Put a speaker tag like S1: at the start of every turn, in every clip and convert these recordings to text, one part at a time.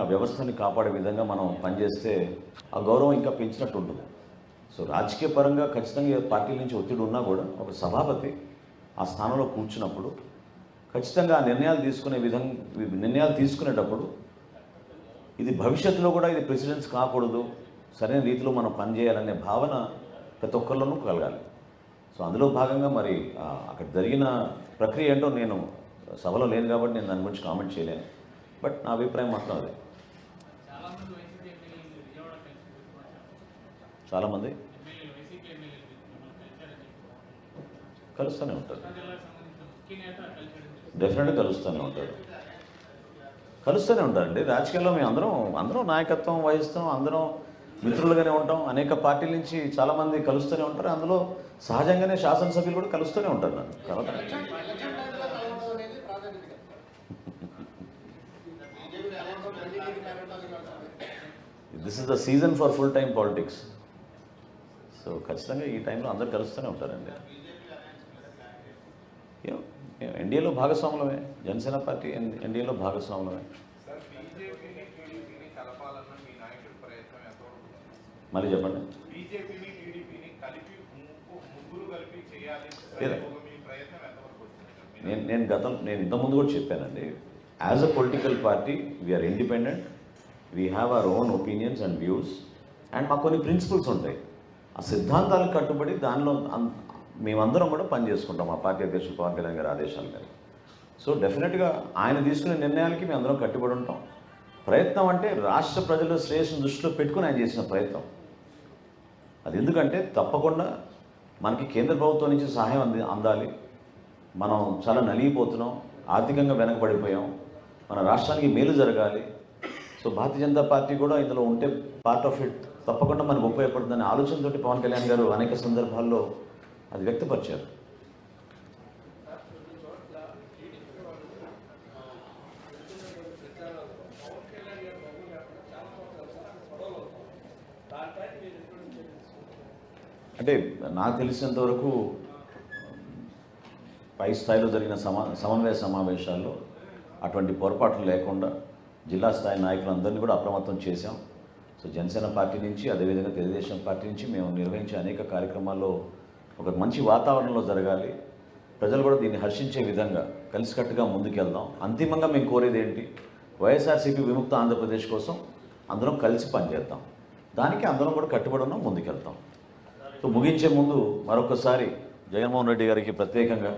S1: ఆ వ్యవస్థని కాపాడే విధంగా మనం పనిచేస్తే ఆ గౌరవం ఇంకా పెంచినట్టు ఉంటుంది. సో రాజకీయ పరంగా ఖచ్చితంగా పార్టీల నుంచి ఒత్తిడి ఉన్నా కూడా ఒక సభాపతి ఆ స్థానంలో కూర్చున్నప్పుడు ఖచ్చితంగా ఆ నిర్ణయాలు తీసుకునే విధంగా నిర్ణయాలు తీసుకునేటప్పుడు ఇది భవిష్యత్తులో కూడా ఇది ప్రెసిడెన్స్ కాకూడదు సరైన రీతిలో మనం పనిచేయాలనే భావన ప్రతి ఒక్కరిలోనూ కలగాలి. సో అందులో భాగంగా మరి అక్కడ జరిగిన ప్రక్రియ ఏంటో నేను సభలో లేను కాబట్టి నేను దాని గురించి కామెంట్ చేయలేను. బట్ నా అభిప్రాయం మాత్రం అదే
S2: చాలా మంది వైసీపీ ఎమ్మెల్యేలు విజయవాడ కలిసి కూర్చున్నారు.
S1: చాలామంది కలుస్తూనే ఉంటారు. డెఫినెట్గా కలుస్తూనే ఉంటారు. కలుస్తూనే ఉంటారండి. రాజకీయాల్లో మేము అందరం అందరం నాయకత్వం వహిస్తాం అందరం మిత్రులుగానే ఉంటాం. అనేక పార్టీల నుంచి చాలామంది కలుస్తూనే ఉంటారు. అందులో సహజంగానే శాసనసభ్యులు కూడా కలుస్తూనే ఉంటారు నన్ను. కలవటం this is the season for full time politics so ఖచ్చితంగా ఈ టైంలో అందరు కలుస్తూనే ఉంటారండి. ఏం- ఎన్డీఏలో భాగస్వాములమే. జనసేన పార్టీ ఎన్- ఎన్డీఏలో భాగస్వాములమే. మళ్ళీ చెప్పండి. లేదా. నేను నేను గతం నేను ఇంతకుముందు కూడా చెప్పానండి. As a political party we are independent we have our own opinions and views and మాకు కొన్ని ప్రిన్సిపల్స్ ఉంటాయి. ఆ సిద్ధాంతాలకు కట్టుబడి దానిలో మేమందరం కూడా పనిచేసుకుంటాం ఆ పార్టీ అధ్యక్షులు పవన్ కళ్యాణ్ గారి ఆదేశాల మీద. సో డెఫినెట్గా ఆయన తీసుకునే నిర్ణయాలకి మేము అందరం కట్టుబడి ఉంటాం. ప్రయత్నం అంటే రాష్ట్ర ప్రజల శ్రేయస్సును దృష్టిలో పెట్టుకుని ఆయన చేసిన ప్రయత్నం. అది ఎందుకంటే తప్పకుండా మనకి కేంద్ర ప్రభుత్వం నుంచి సహాయం అంది అందాలి. మనం చాలా నలిగిపోతున్నాం ఆర్థికంగా వెనకబడిపోయాం మన రాష్ట్రానికి మేలు జరగాలి. సో భారతీయ జనతా పార్టీ కూడా ఇందులో ఉంటే పార్ట్ ఆఫ్ ఇట్ తప్పకుండా మనకు ఉపయోగపడుతుందనే ఆలోచనతోటి పవన్ కళ్యాణ్ గారు అనేక సందర్భాల్లో అది వ్యక్తపరిచారు. అంటే నాకు తెలిసినంత వరకు పై స్థాయిలో జరిగిన సమా సమన్వయ సమావేశాల్లో అటువంటి పొరపాట్లు లేకుండా జిల్లా స్థాయి నాయకులందరినీ కూడా అప్రమత్తం చేశాం. సో జనసేన పార్టీ నుంచి అదేవిధంగా తెలుగుదేశం పార్టీ నుంచి మేము నిర్వహించే అనేక కార్యక్రమాల్లో ఒక మంచి వాతావరణంలో జరగాలి. ప్రజలు కూడా దీన్ని హర్షించే విధంగా కలిసికట్టుగా ముందుకెళ్దాం. అంతిమంగా మేము కోరేది ఏంటి? వైఎస్ఆర్సీపీ విముక్త ఆంధ్రప్రదేశ్ కోసం అందరం కలిసి పనిచేద్దాం. దానికి అందరం కూడా కట్టుబడి ఉన్నాం ముందుకెళ్తాం. సో ముగించే ముందు మరొకసారి జగన్మోహన్ రెడ్డి గారికి ప్రత్యేకంగా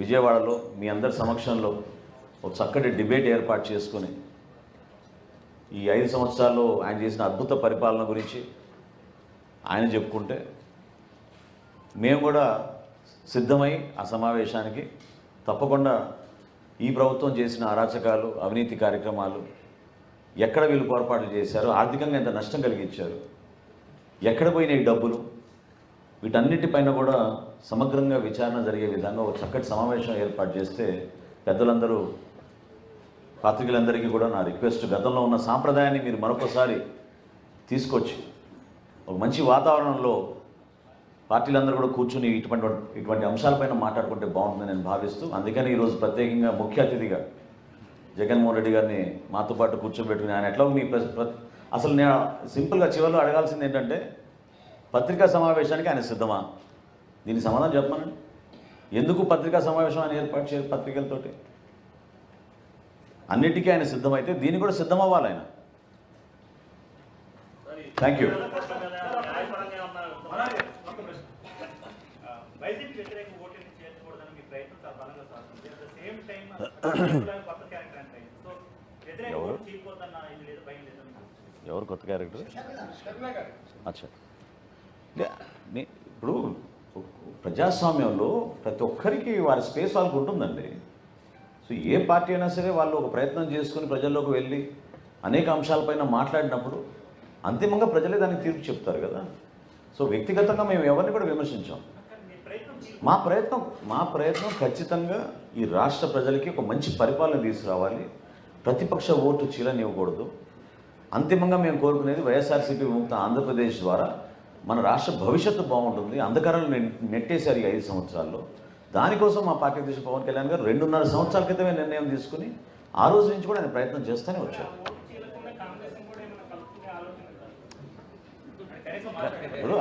S1: విజయవాడలో మీ అందరి సమక్షంలో ఒక చక్కటి డిబేట్ ఏర్పాటు చేసుకుని ఈ ఐదు సంవత్సరాల్లో ఆయన చేసిన అద్భుత పరిపాలన గురించి ఆయన చెప్పుకుంటే మేము కూడా సిద్ధమై ఆ సమావేశానికి తప్పకుండా ఈ ప్రభుత్వం చేసిన అరాచకాలు అవినీతి కార్యక్రమాలు ఎక్కడ వీళ్ళు పొరపాట్లు చేశారు ఆర్థికంగా ఎంత నష్టం కలిగించారు ఎక్కడ పోయినాయి డబ్బులు వీటన్నిటిపైన కూడా సమగ్రంగా విచారణ జరిగే విధంగా ఒక చక్కటి సమావేశం ఏర్పాటు చేస్తే పెద్దలందరూ పాత్రికలందరికీ కూడా నా రిక్వెస్ట్ గతంలో ఉన్న సాంప్రదాయాన్ని మీరు మరొకసారి తీసుకొచ్చి ఒక మంచి వాతావరణంలో పార్టీలందరూ కూడా కూర్చుని ఇటువంటి ఇటువంటి అంశాలపైన మాట్లాడుకుంటే బాగుంటుందని నేను భావిస్తూ అందుకని ఈరోజు ప్రత్యేకంగా ముఖ్య అతిథిగా జగన్మోహన్ రెడ్డి గారిని మాతో పాటు కూర్చోబెట్టుకుని ఆయన ఎట్లా మీ అసలు నేను సింపుల్గా చివరిలో అడగాల్సింది ఏంటంటే పత్రికా సమావేశానికి ఆయన సిద్ధమా? దీనికి సమాధానం చెప్పమనండి. ఎందుకు పత్రికా సమావేశం ఆయన ఏర్పాటు చేయాలి పత్రికలతోటి? అన్నిటికీ ఆయన సిద్ధమైతే దీన్ని కూడా సిద్ధం అవ్వాలి ఆయన. థ్యాంక్ యూ ఎవరు? కొత్త క్యారెక్టర్ అచ్చా. ఇప్పుడు ప్రజాస్వామ్యంలో ప్రతి ఒక్కరికి వారి స్పేస్ వాళ్ళకు ఉంటుందండి. సో ఏ పార్టీ అయినా సరే వాళ్ళు ఒక ప్రయత్నం చేసుకుని ప్రజల్లోకి వెళ్ళి అనేక అంశాలపైన మాట్లాడినప్పుడు అంతిమంగా ప్రజలే దానికి తీర్పు చెప్తారు కదా. సో వ్యక్తిగతంగా మేము ఎవరిని కూడా విమర్శించాం.
S3: మా ప్రయత్నం
S1: మా ప్రయత్నం ఖచ్చితంగా ఈ రాష్ట్ర ప్రజలకి ఒక మంచి పరిపాలన తీసుకురావాలి. ప్రతిపక్ష ఓటు చీలనివ్వకూడదు. అంతిమంగా మేము కోరుకునేది వైఎస్ఆర్సీపీ విముక్త ఆంధ్రప్రదేశ్ ద్వారా మన రాష్ట్ర భవిష్యత్తు బాగుంటుంది. అంధకారాలు నెట్టేశారు ఈ ఐదు సంవత్సరాల్లో. దానికోసం మా పార్టీ అధ్యక్షుడు పవన్ కళ్యాణ్ గారు రెండున్నర సంవత్సరాల క్రితమే నిర్ణయం తీసుకుని ఆ రోజు నుంచి కూడా ఆయన ప్రయత్నం చేస్తూనే వచ్చారు. ఇప్పుడు